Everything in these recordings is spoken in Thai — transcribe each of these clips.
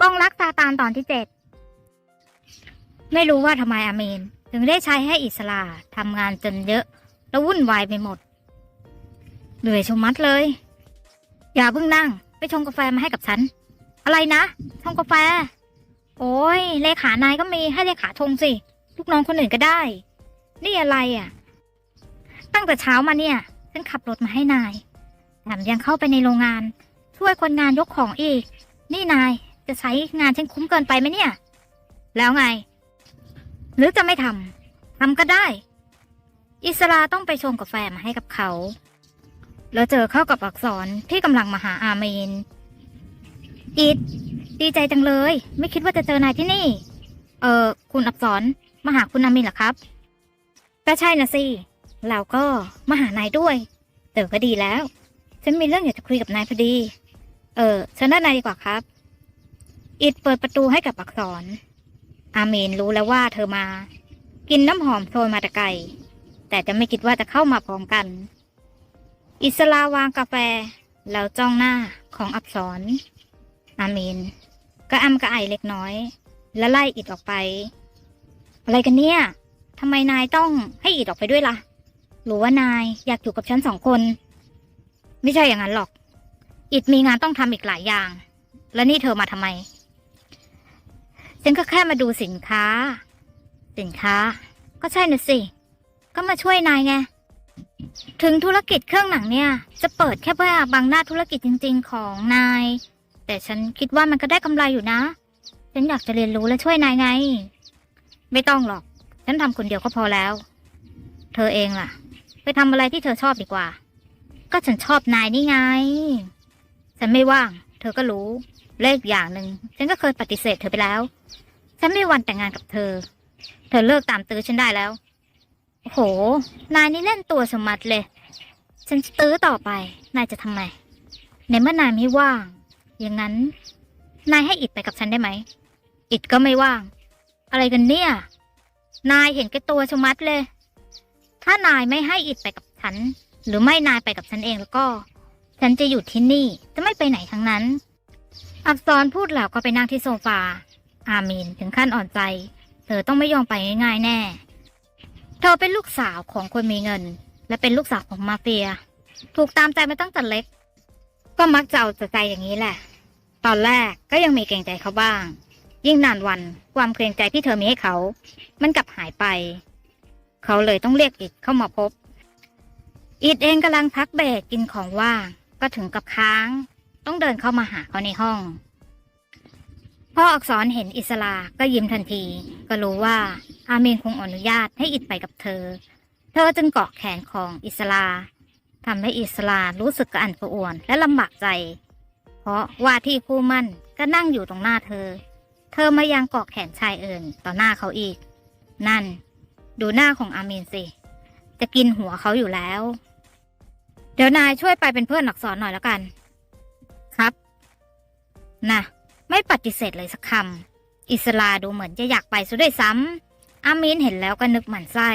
กล้องรักซาตานตอนที่เจ็ดไม่รู้ว่าทำไมอาเมน ถึงได้ใช้ให้อิสลาทำงานจนเยอะแล้ววุ่นวายไปหมด เหนื่อยชะมัดเลย อย่าเพิ่งนั่ง ไปชงกาแฟมาให้กับฉัน อะไรนะชงกาแฟ โอ้ยเลขานายก็มีให้เลขาชงสิ ลูกน้องคนอื่นก็ได้ นี่อะไรอะ ตั้งแต่เช้ามาเนี่ยฉันขับรถมาให้นายแถมยังเข้าไปในโรงงาน ช่วยคนงานยกของอีก นี่นาย จะใช้งานฉันคุ้มเกินไปไหมเนี่ย แล้วไง หรือจะไม่ทำทำก็ได้ อิสราต้องไปชงกาแฟมาให้กับเขา แล้วเจอเข้ากับอักษรที่กำลังมาหาอาเมนอิดดีใจจังเลย ไม่คิดว่าจะเจอนายที่นี่ เออคุณอักษรมาหาคุณอาเมนเหรอครับก็ใช่นะสิเราก็มาหานายด้วยเจอก็ดีแล้ว ฉันมีเรื่องอยากจะคุยกับนายพอดี เออเชิญด้านในดีกว่าครับ อิดเปิดประตูให้กับอักษร อาเมนรู้แล้วว่าเธอมา กินน้ำหอมโชยมาแต่ไกล แต่จะไม่คิดว่าจะเข้ามาพร้อมกัน อิสลาวางกาแฟ แล้วจ้องหน้าของอักษร อาเมนก็อำกระไอเล็กน้อย แล้วไล่อิดออกไป อะไรกันเนี่ยทำไมนายต้องให้อิดออกไปด้วยล่ะหรือว่านายอยากอยู่กับฉันสองคน ไม่ใช่อย่างนั้นหรอก อิดมีงานต้องทำอีกหลายอย่าง แล้วนี่เธอมาทำไม ฉันก็แค่มาดูสินค้า สินค้า ก็ใช่น่ะสิ ก็มาช่วยนายไง ถึงธุรกิจเครื่องหนังเนี่ย จะเปิดแค่เพื่อบังหน้าธุรกิจจริง ๆ ของนาย แต่ฉันคิดว่ามันก็ได้กำไรอยู่นะ ฉันอยากจะเรียนรู้และช่วยนายไง ไม่ต้องหรอก ฉันทำคนเดียวก็พอแล้ว เธอเองล่ะ ไปทำอะไรที่เธอชอบดีกว่า ก็ฉันชอบนายนี่ไง ฉันไม่ว่าง เธอก็รู้ เลขอย่างหนึ่งฉันก็เคยปฏิเสธเธอไปแล้ว ฉันไม่วันแต่งงานกับเธอ เธอเลิกตามตื้อฉันได้แล้วโอ้โห นายนี่เล่นตัวสมัดเลย ฉันจะตื้อต่อไป นายจะทำไม ในเมื่อนายไม่ว่าง อย่างนั้น นายให้อิดไปกับฉันได้ไหม อิดก็ไม่ว่าง อะไรกันเนี่ย นายเห็นแก่ตัวชมัดเลย ถ้านายไม่ให้อิดไปกับฉัน หรือไม่นายไปกับฉันเองแล้วก็ ฉันจะอยู่ที่นี่ จะไม่ไปไหนทั้งนั้น อักษรพูดแล้วก็ไปนั่งที่โซฟา อามีนถึงขั้นอ่อนใจ เธอต้องไม่ยอมไปง่ายๆแน่ เธอเป็นลูกสาวของคนมีเงิน และเป็นลูกสาวของมาเฟีย ถูกตามใจมาตั้งแต่เล็ก ก็มักจะเอาใจอย่างนี้แหละ ตอนแรกก็ยังมีเกรงใจเขาบ้าง ยิ่งนานวันความเกรงใจที่เธอมีให้เขา มันกลับหายไป เขาเลยต้องเรียกอิดเข้ามาพบอิดเองกำลังพักเบรกกินของว่าง ก็ถึงกับค้าง ต้องเดินเข้ามาหาเขาในห้อง พ่ออักษรเห็นอิสลาก็ยิ้มทันที ก็รู้ว่าอาเมนคงอนุญาตให้อิดไปกับเธอ เธอจึงเกาะแขนของอิสลาทำให้อิสลารู้สึกกระอันกระอ่วนและลำบากใจ เพราะว่าที่คู่มั่นก็นั่งอยู่ตรงหน้าเธอ เธอมายังเกาะแขนชายเอิญต่อหน้าเขาอีก นั่น ดูหน้าของอาเมนสิ จะกินหัวเขาอยู่แล้ว เดี๋ยวนายช่วยไปเป็นเพื่อนอักษรหน่อยแล้วกัน นะไม่ปฏิเสธเลยสักคำอิสลาดูเหมือนจะอยากไปซะด้วยซ้ำอามีนเห็นแล้วก็นึกหมันไส้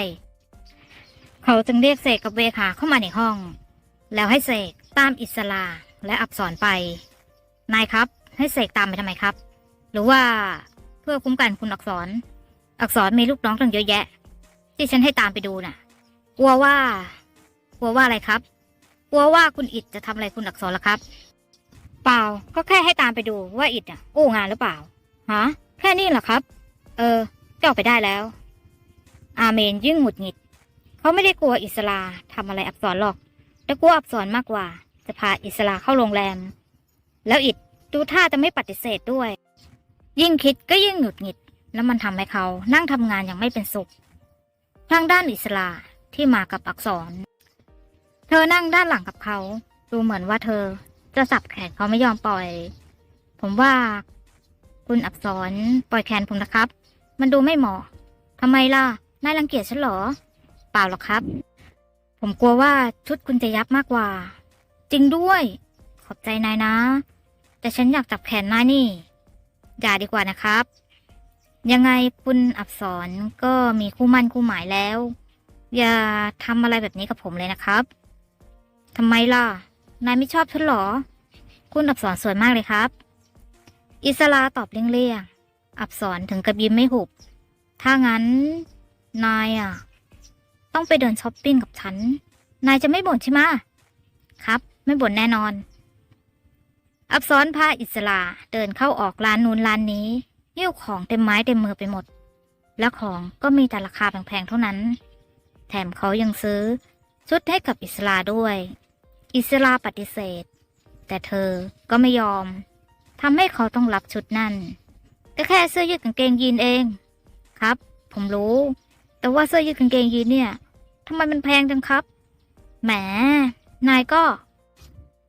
เขาจึงเรียกเสกกับเวขาเข้ามาในห้อง แล้วให้เสกตามอิสลาและอับสรไป นายครับให้เสกตามไปทำไมครับ หรือว่าเพื่อคุ้มกันคุณอักษร อักษรมีลูกน้องตั้งเยอะแยะ ที่ฉันให้ตามไปดูน่ะ กลัวว่า กลัวว่าอะไรครับ กลัวว่าคุณอิดจะทำอะไรคุณอักษรละครับ เปล่า ก็แค่ให้ตามไปดูว่าอิดอะกู้งานหรือเปล่าฮะแค่นี้เหรอครับ เออก็ออกไปได้แล้ว อาเมนยิ่งหงุดหงิด เขาไม่ได้กลัวอิสลาทำอะไรอักษรหรอก แต่กลัวอักษรมากกว่า จะพาอิสลาเข้าโรงแรม แล้วอิดดูท่าจะไม่ปฏิเสธด้วย ยิ่งคิดก็ยิ่งหงุดหงิด แล้วมันทำให้เขานั่งทำงานอย่างไม่เป็นสุข ทางด้านอิสลาที่มากับอักษร เธอนั่งด้านหลังกับเขา ดูเหมือนว่าเธอ จะสับแขนเขาไม่ยอมปล่อย ผมว่า คุณอักษรปล่อยแขนผมนะครับ มันดูไม่เหมาะทำไมล่ะนายรังเกียจฉันหรอ เปล่าหรอกครับ ผมกลัวว่าชุดคุณจะยับมากกว่า จริงด้วย ขอบใจนายนะ แต่ฉันอยากจับแขนนายนี่ อย่าดีกว่านะครับ ยังไงคุณอักษรก็มีคู่มั่นคู่หมายแล้ว อย่าทำอะไรแบบนี้กับผมเลยนะครับทำไมล่ะ นายไม่ชอบฉันหรอ คุณอักษรสวยมากเลยครับ อิสลาตอบเลี่ยงๆ อับสรถึงกับยิ้มไม่หุบ ถ้างั้น นายอะ ต้องไปเดินช้อปปิ้งกับฉัน นายจะไม่บ่นใช่ไหมครับ ไม่บ่นแน่นอน อับสรพาอิสลาเดินเข้าออกร้านนู้นร้านนี้หิ้วของเต็มไม้เต็มมือไปหมด และของก็มีแต่ราคาแพงๆเท่านั้น แถมเขายังซื้อชุดให้กับอิสลาด้วย อิสลาปฏิเสธ แต่เธอก็ไม่ยอมทำให้เขาต้องรับชุดนั่น ก็แค่เสื้อยืดกางเกงยีนเอง ครับ ผมรู้ แต่ว่าเสื้อยืดกางเกงยีนเนี่ยทำไมมันแพงจังครับ แหม นายก็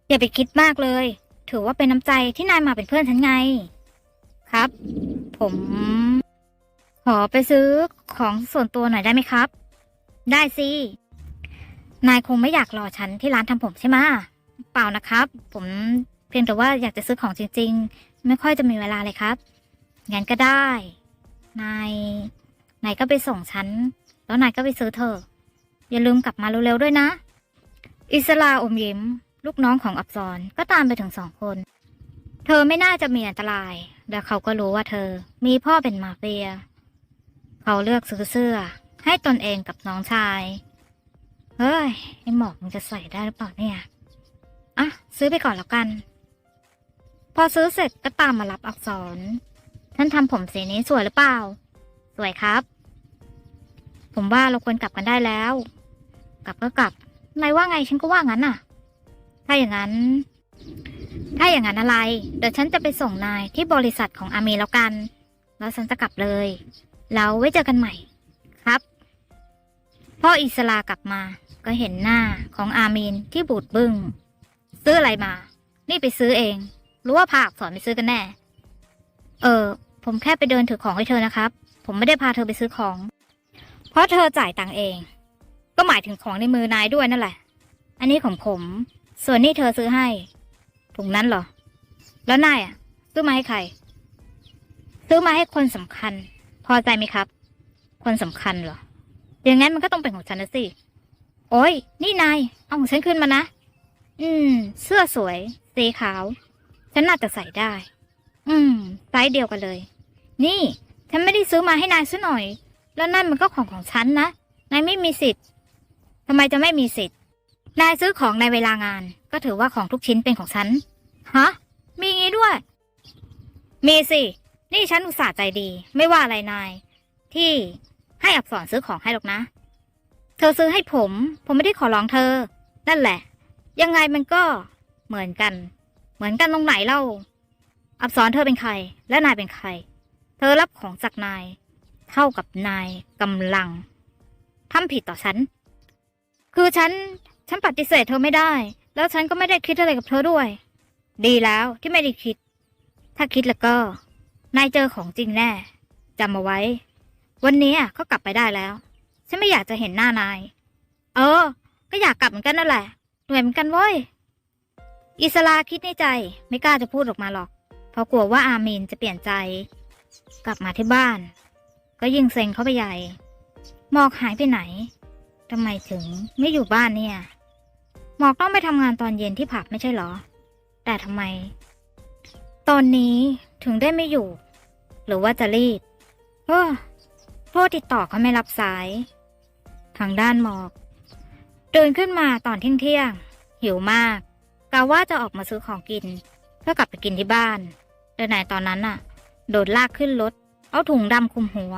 อย่าไปคิดมากเลย ถือว่าเป็นน้ำใจที่นายมาเป็นเพื่อนฉันไง ครับ ผม ขอไปซื้อของส่วนตัวหน่อยได้ไหมครับ ได้สิ นายคงไม่อยากรอฉันที่ร้านทำผมใช่ไหมเปล่านะครับ ผมเพียงแต่ว่าอยากจะซื้อของจริง ๆ ไม่ค่อยจะมีเวลาเลยครับงั้นก็ได้ นายนายก็ไปส่งฉัน แล้วนายก็ไปซื้อเธอะอย่าลืมกลับมาเร็วๆด้วยนะ อิสลาอมยิ้ม ลูกน้องของอับซอนก็ตามไปถึงสองคน เธอไม่น่าจะมีอันตราย และเขาก็รู้ว่าเธอ มีพ่อเป็นมาเฟีย เขาเลือกซื้อเสื้อ ให้ตนเองกับน้องชาย เฮ้ยไอหมอกมันจะใส่ได้หรือเปล่าเนี่ย อะ ซื้อไปก่อนแล้วกัน พอซื้อเสร็จก็ตามมารับอักษร ท่านทำผมสีนี้สวยหรือเปล่า สวยครับ ผมว่าเราควรกลับกันได้แล้ว กลับก็กลับนายว่าไงฉันก็ว่างั้นน่ะ ถ้าอย่างนั้น ถ้าอย่างนั้นอะไร เดี๋ยวฉันจะไปส่งนายที่บริษัทของอาเมแล้วกัน แล้วฉันจะกลับเลย แล้วไว้เจอกันใหม่ ครับ พ่ออิสลากลับมา ก็เห็นหน้าของอามีนที่บูดบึง้งซื้ออะไรมา นี่ไปซื้อเองหรือว่าพาอักษรไปซื้อกันแน่ เออ ผมแค่ไปเดินถือของให้เธอนะครับ ผมไม่ได้พาเธอไปซื้อของ เพราะเธอจ่ายตังค์เอง ก็หมายถึงของในมือนายด้วยนั่นแหละ อันนี้ของผม ส่วนนี่เธอซื้อให้ถุงนั้นเหรอ แล้วนายอะ ซื้อมาให้ใคร ซื้อมาให้คนสำคัญ พอใจไหมครับ คนสำคัญเหรออย่างงั้นมันก็ต้องเป็นของฉันนะสิ โอ้ย นี่นาย เอาของฉันขึ้นมานะ อืม เสื้อสวย สีขาว ฉันน่าจะใส่ได้ อืมไซส์เดียวกันเลย นี่ ฉันไม่ได้ซื้อมาให้นายซะหน่อย แล้วนั่นมันก็ของของฉันนะ นายไม่มีสิทธิ์ทำไมจะไม่มีสิทธิ์ นายซื้อของในเวลางาน ก็ถือว่าของทุกชิ้นเป็นของฉัน ฮะ มีงี้ด้วย มีสิ นี่ฉันอุตส่าห์ใจดี ไม่ว่าอะไรนาย ที่ให้อักษรซื้อของให้หรอกนะ เธอซื้อให้ผม ผมไม่ได้ขอร้องเธอ นั่นแหละ ยังไงมันก็เหมือนกัน เหมือนกันตรงไหนเล่า อักษรเธอเป็นใคร และนายเป็นใคร เธอรับของจากนาย เท่ากับนายกำลังทำผิดต่อฉัน คือฉัน ฉันปฏิเสธเธอไม่ได้ แล้วฉันก็ไม่ได้คิดอะไรกับเธอด้วย ดีแล้วที่ไม่ได้คิด ถ้าคิดแล้วก็ นายเจอของจริงแน่จำมาไว้ วันนี้อะก็กลับไปได้แล้ว ฉันไม่อยากจะเห็นหน้านาย เออ ก็อยากกลับเหมือนกันนั่นแหละเหนื่อยเหมือนกันเว้ย อิสลาคิดในใจ ไม่กล้าจะพูดออกมาหรอก เพราะกลัวว่าอามีนจะเปลี่ยนใจ กลับมาที่บ้าน ก็ยิ่งเซ็งเข้าไปใหญ่ หมอกหายไปไหนทำไมถึงไม่อยู่บ้านเนี่ย หมอกต้องไปทำงานตอนเย็นที่ผับไม่ใช่เหรอ แต่ทำไม ตอนนี้ถึงได้ไม่อยู่ หรือว่าจะรีบเออโทษติดต่อเขาไม่รับสาย ทางด้านหมอกตื่นขึ้นมาตอนเที่ยงเที่ยงๆหิวมากกะว่าจะออกมาซื้อของกิน เพื่อกลับไปกินที่บ้านแต่ไหนตอนนั้นน่ะ โดดลากขึ้นรถ เอาถุงดำคลุมหัว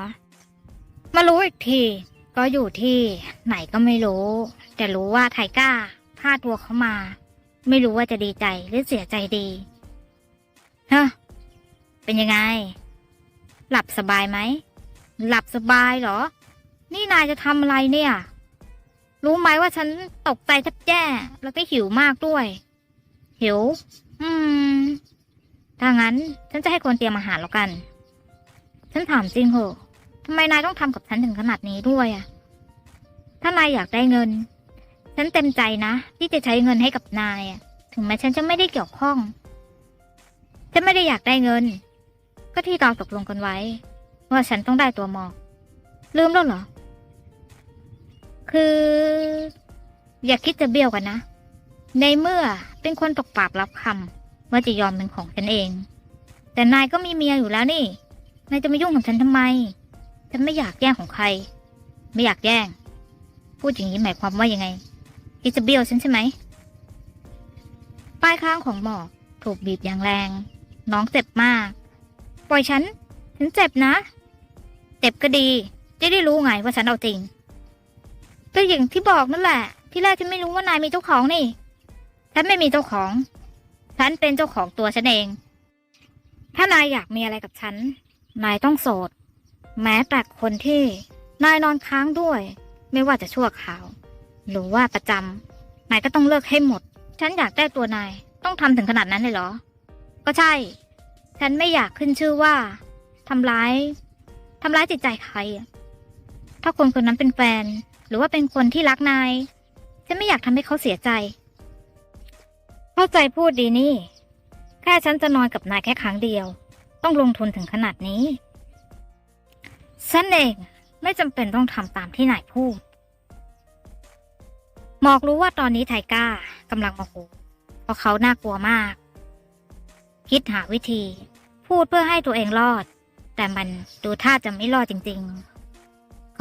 มารู้อีกที ก็อยู่ที่ไหนก็ไม่รู้ แต่รู้ว่าไทก้าพาตัวเขามา ไม่รู้ว่าจะดีใจหรือเสียใจดีเฮ้อเป็นยังไง หลับสบายไหม หลับสบายเหรอ นี่นายจะทำอะไรเนี่ย รู้ไหมว่าฉันตกใจแทบแย่แล้วก็หิวมากด้วย หิว อืม ถ้างั้นฉันจะให้คนเตรียมอาหารแล้วกัน ฉันถามจริงเหอะทำไมนายต้องทำกับฉันถึงขนาดนี้ด้วยอะถ้านายอยากได้เงิน ฉันเต็มใจนะ ที่จะใช้เงินให้กับนายอะถึงแม้ฉันจะไม่ได้เกี่ยวข้อง ฉันไม่ได้อยากได้เงิน ก็ที่เราตกลงกันไว้ ว่าฉันต้องได้ตัวมอก ลืมแล้วเหรอ คือ อย่าคิดจะเบี้ยวกันนะ ในเมื่อเป็นคนตกปาบรับคำว่าจะยอมเป็นของฉันเองแแต่นายก็มีเมียอยู่แล้วนี่ นายจะมายุ่งกับฉันทำไม ฉันไม่อยากแย่งของใคร ไม่อยากแย่ง พูดอย่างนี้หมายความว่ายังไงคิดจะเบี้ยวฉันใช่ไหมปลายข้างของหมอกถูกบีบอย่างแรง น้องเจ็บมาก ปล่อยฉัน ฉันเจ็บนะ เจ็บก็ดี จะได้รู้ไงว่าฉันเอาจริง ก็อย่างที่บอกนั่นแหละ ที่แรกฉันไม่รู้ว่านายมีเจ้าของนี่ ฉันไม่มีเจ้าของ ฉันเป็นเจ้าของตัวฉันเอง ถ้านายอยากมีอะไรกับฉัน นายต้องโสด แม้แต่คนที่ นายนอนค้างด้วย ไม่ว่าจะชั่วคราว หรือว่าประจำนายก็ต้องเลิกให้หมด ฉันอยากได้ตัวนาย ต้องทำถึงขนาดนั้นเลยเหรอ ก็ใช่ ฉันไม่อยากขึ้นชื่อว่าทำร้ายทำร้ายจิตใจใคร ถ้าคนคนนั้นเป็นแฟน หรือว่าเป็นคนที่รักนาย ฉันไม่อยากทำให้เขาเสียใจ เข้าใจพูดดีนี่ แค่ฉันจะนอนกับนายแค่ครั้งเดียว ต้องลงทุนถึงขนาดนี้ ฉันเองไม่จำเป็นต้องทำตามที่นายพูด หมอกรู้ว่าตอนนี้ไทก้ากำลังโมโหเพราะเขาน่ากลัวมาก คิดหาวิธี พูดเพื่อให้ตัวเองรอด แต่มันดูท่าจะไม่รอดจริง ๆ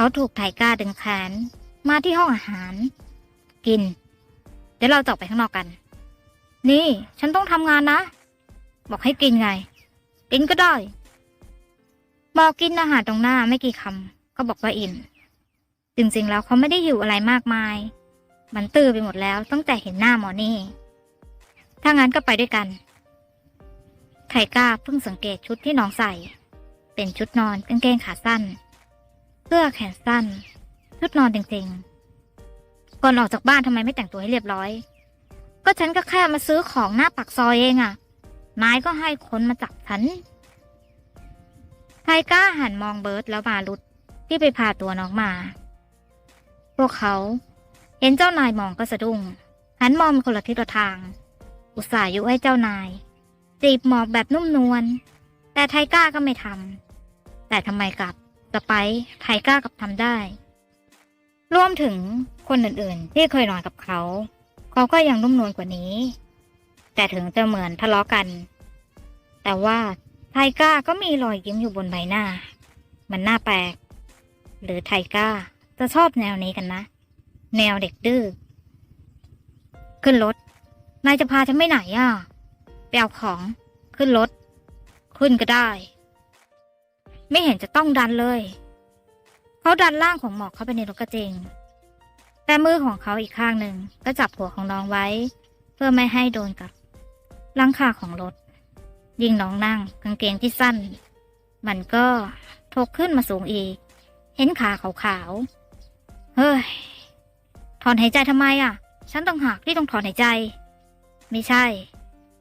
เขาถูกไทก้าดึงแขนมาที่ห้องอาหาร กิน เดี๋ยวเราจะออกไปข้างนอกกัน นี่ ฉันต้องทำงานนะ บอกให้กินไง กินก็ได้บอกกินอาหารตรงหน้าไม่กี่คำก็บอกว่าอิ่มจริงๆแล้วเขาไม่ได้หิวอะไรมากมาย มันตื้อไปหมดแล้วตั้งแต่เห็นหน้าหมอนี่ ถ้างั้นก็ไปด้วยกัน ไทก้าเพิ่งสังเกตชุดที่น้องใส่ เป็นชุดนอนกางเกงขาสั้น เสื้อแขนสั้นชุดนอนจริงๆ ก่อนออกจากบ้านทำไมไม่แต่งตัวให้เรียบร้อย ก็ฉันก็แค่มาซื้อของหน้าปากซอยเองอะ่ะ นายก็ให้คนมาจับฉันไทก้าหันมองเบิร์ตแล้วมารุดที่ไปพาตัวน้องมา พวกเขา เห็นเจ้านายมองก็สะดุ้ง หันมองไปคนละทิศละทาง อุตส่าห์ยุให้เจ้านาย จีบหมอกแบบนุ่มนวล แต่ไทก้าก็ไม่ทำ แต่ทำไมกลับ สไปซ์ไทก้ากับทำได้ รวมถึงคนอื่นๆ ที่เคยนอนกับเขา เขาก็ยังนุ่มนวลกว่านี้ แต่ถึงจะเหมือนทะเลาะกัน แต่ว่าไทก้าก็มีรอยยิ้มอยู่บนใบหน้า มันน่าแปลก หรือไทก้าจะชอบแนวนี้กันนะ แนวเด็กดื้อ ขึ้นรถ นายจะพาฉันไปไหนอะไปเอาของ ขึ้นรถ ขึ้นก็ได้ ไม่เห็นจะต้องดันเลย เขาดันร่างของหมอกเข้าไปในรถก็จริงแต่มือของเขาอีกข้างหนึ่งก็จับหัวของน้องไว้ เพื่อไม่ให้โดนกับหลังคาของรถ ยิ่งน้องนั่งกางเกงที่สั้น มันก็ทกขึ้นมาสูงอีก เห็นขาขาวๆ เฮ้ย ถอนหายใจทำไมอะ ฉันต้องหักที่ต้องถอนหายใจ ไม่ใช่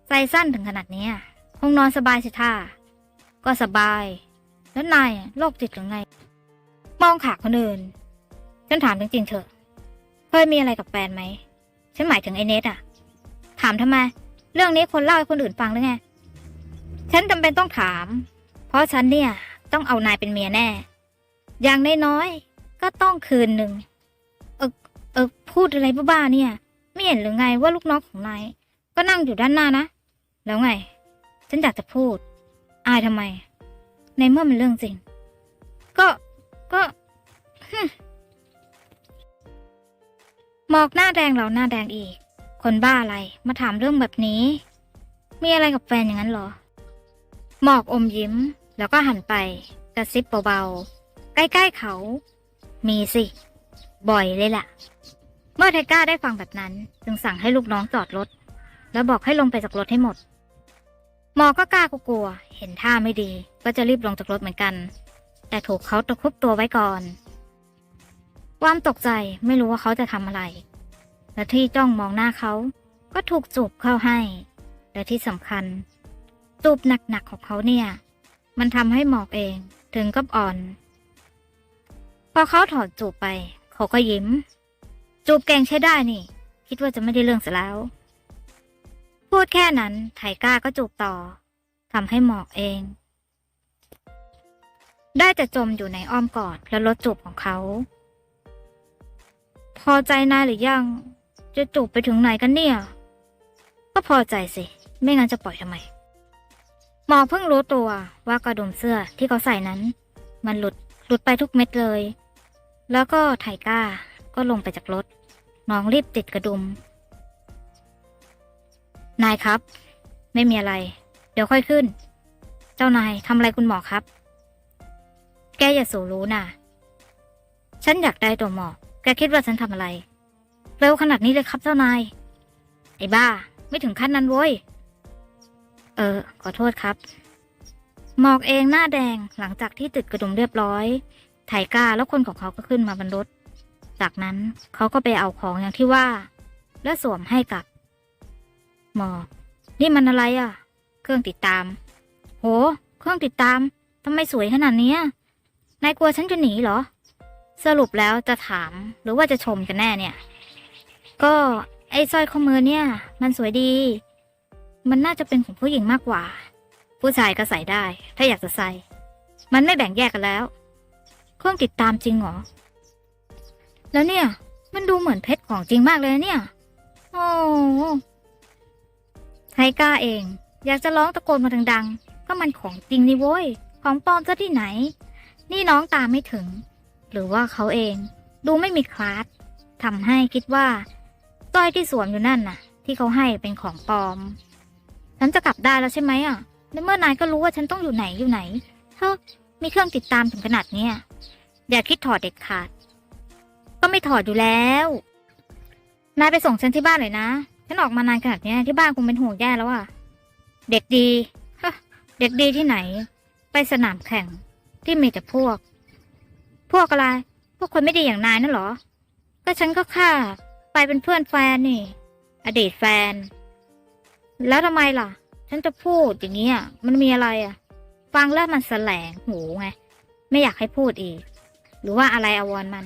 ใจสั้นถึงขนาดนี้คงนอนสบายสิท่า ก็สบาย แล้วนายอะโรคจิตหรือไง มองขาคนอื่น ฉันถามจริงๆเถอะ เคยมีอะไรกับแฟนไหม ฉันหมายถึงไอเนทอะถามทำไม เรื่องนี้คนเล่าให้คนอื่นฟังหรือไง ฉันจำเป็นต้องถาม เพราะฉันเนี่ย ต้องเอานายเป็นเมียแน่ อย่างน้อยๆก็ต้องคืนหนึ่ง เออเออพูดอะไรบ้าๆเนี่ย ไม่เห็นหรือไงว่าลูกน้องของนายก็นั่งอยู่ด้านหน้านะ แล้วไง ฉันอยากจะพูด อายทำไม ในเมื่อมันเรื่องจริง ก็ก็หมอกหน้าแดงเราหน้าแดงอีก คนบ้าอะไรมาถามเรื่องแบบนี้ มีอะไรกับแฟนอย่างนั้นเหรอ หมอกอมยิ้ม แล้วก็หันไป กระซิบเบาๆ ใกล้ๆเขา มีสิ บ่อยเลยล่ะ เมื่อไทก้าได้ฟังแบบนั้น จึงสั่งให้ลูกน้องจอดรถ แล้วบอกให้ลงไปจากรถให้หมด หมอก็กล้ากลัวๆเห็นท่าไม่ดี ก็จะรีบลงจากรถเหมือนกัน แต่ถูกเขาตะครุบตัวไว้ก่อน ความตกใจไม่รู้ว่าเขาจะทำอะไร และที่จ้องมองหน้าเขาก็ถูกจูบเข้าให้ และที่สำคัญ จูบหนักๆของเขาเนี่ย มันทำให้หมอกเองถึงกับอ่อน พอเขาถอดจูบไป เขาก็ยิ้ม จูบเก่งใช้ได้นี่ คิดว่าจะไม่ได้เรื่องเสียแล้ว พูดแค่นั้นไทก้าก็จูบต่อทำให้หมอกเอง ได้แต่จมอยู่ในอ้อมกอดและรถจูบของเขา พอใจนายหรือยัง จะจูบไปถึงไหนกันเนี่ย ก็พอใจสิ ไม่งั้นจะปล่อยทำไม หมอเพิ่งรู้ตัวว่ากระดุมเสื้อที่เขาใส่นั้น มันหลุดหลุดไปทุกเม็ดเลย แล้วก็ไทก้าก็ลงไปจากรถ น้องรีบติดกระดุม นายครับ ไม่มีอะไร เดี๋ยวค่อยขึ้น เจ้านายทำอะไรคุณหมอครับ แกอย่าสูรู้นะฉันอยากได้ตัวหมอก แกคิดว่าฉันทำอะไร เร็วขนาดนี้เลยครับเจ้านาย ไอ้บ้า ไม่ถึงขั้นนั้นโว้ย เออ ขอโทษครับ หมอกเองหน้าแดงหลังจากที่ติดกระดุมเรียบร้อย ไถก้าแล้วคนของเขาก็ขึ้นมาบนรถ จากนั้นเขาก็ไปเอาของอย่างที่ว่า และสวมให้กับ หมอนี่มันอะไรอะ เครื่องติดตาม โห เครื่องติดตามทำไมสวยขนาดนี้ นายกลัวฉันจะหนีเหรอ สรุปแล้วจะถามหรือว่าจะชมกันแน่เนี่ย ก็ไอ้สร้อยข้อมือเนี่ย มันสวยดี มันน่าจะเป็นของผู้หญิงมากกว่า ผู้ชายก็ใส่ได้ ถ้าอยากจะใส่ มันไม่แบ่งแยกกันแล้ว เครื่องติดตามจริงเหรอ แล้วเนี่ย มันดูเหมือนเพชรของจริงมากเลยเนี่ย โอ้ไทก้าเอง อยากจะร้องตะโกนมาดังๆ ก็มันของจริงนี่โว้ย ของปลอมซะที่ไหน นี่น้องตามไม่ถึง หรือว่าเขาเอง ดูไม่มีคลาสทำให้คิดว่าสร้อยที่สวมอยู่นั่นน่ะ ที่เขาให้เป็นของปลอม ฉันจะกลับได้แล้วใช่ไหมอะในเมื่อนายก็รู้ว่าฉันต้องอยู่ไหนอยู่ไหนเฮ้มีเครื่องติดตามถึงขนาดเนี้ยอย่าคิดถอดเด็ดขาด ก็ไม่ถอดอยู่แล้ว นายไปส่งฉันที่บ้านเลยนะฉันออกมานานขนาดเนี้ยที่บ้านคงเป็นห่วงแย่แล้วอะ เด็กดีเด็กดีที่ไหน ไปสนามแข่ง ที่มีแต่พวก พวกอะไร พวกคนไม่ดีอย่างนายนั่นหรอ ก็ฉันก็แค่ไปเป็นเพื่อนแฟนนี่ อดีตแฟน แล้วทำไมล่ะ ฉันจะพูดอย่างนี้อะมันมีอะไรอะ ฟังแล้วมันแสลงหูไง ไม่อยากให้พูดอีก หรือว่าอะไรอาวรมัน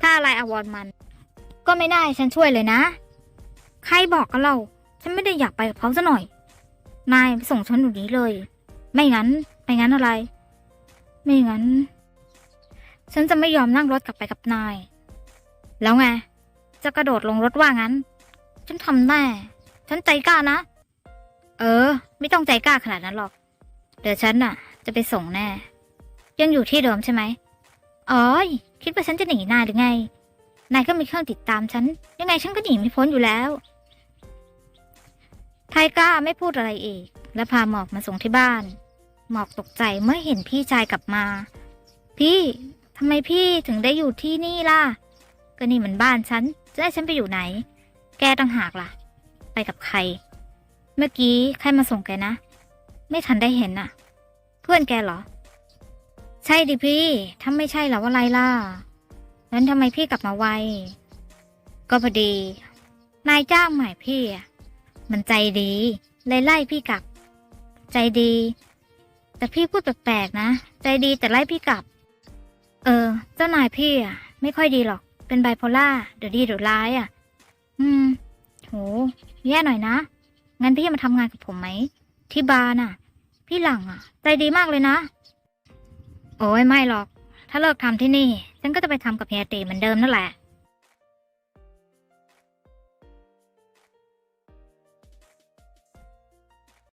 ถ้าอะไรอาวรมัน ก็ไม่ได้ฉันช่วยเลยนะ ใครบอกกันเรา ฉันไม่ได้อยากไปกับเขาซะหน่อย นายส่งฉันอยู่นี้เลย ไม่งั้น ไม่งั้นอะไร ไม่งั้น ฉันจะไม่ยอมนั่งรถกลับไปกับนาย แล้วไง จะกระโดดลงรถว่างั้น ฉันทำแน่ ฉันใจกล้านะ เออ ไม่ต้องใจกล้าขนาดนั้นหรอก เดี๋ยวฉันน่ะ จะไปส่งแน่ ยังอยู่ที่เดิมใช่ไหมอ๋อยคิดว่าฉันจะหนีนายหรือไง นายก็มีเครื่องติดตามฉัน ยังไงฉันก็หนีไม่พ้นอยู่แล้ว ไทก้าไม่พูดอะไรอีก และพาหมอกมาส่งที่บ้าน หมอกตกใจเมื่อเห็นพี่ชายกลับมา พี่ทำไมพี่ถึงได้อยู่ที่นี่ล่ะ ก็นี่มันบ้านฉัน จะให้ฉันไปอยู่ไหน แกต่างหากล่ะ ไปกับใคร เมื่อกี้ใครมาส่งแกนะ ไม่ทันได้เห็นน่ะ เพื่อนแกเหรอ ใช่ดิพี่ ถ้าไม่ใช่แล้วอะไรล่ะ นั้นทำไมพี่กลับมาไว ก็พอดี นายจ้างใหม่พี่อะมันใจดีเลยไล่พี่กลับ ใจดี แต่พี่พูดแปลกๆนะ ใจดีแต่ไล่พี่กลับ เออ เจ้านายพี่อะ ไม่ค่อยดีหรอก เป็นไบโพล่าเดี๋ยวดีเดี๋ยวร้ายอะ อืมโหแย่หน่อยนะ งั้นพี่มาทำงานกับผมไหม ที่บาร์น่ะ พี่หลังอะ ใจดีมากเลยนะ โอ้ยไม่หรอก ถ้าเลิกทำที่นี่ ฉันก็จะไปทำกับเฮียตีเหมือนเดิมนั่นแหละ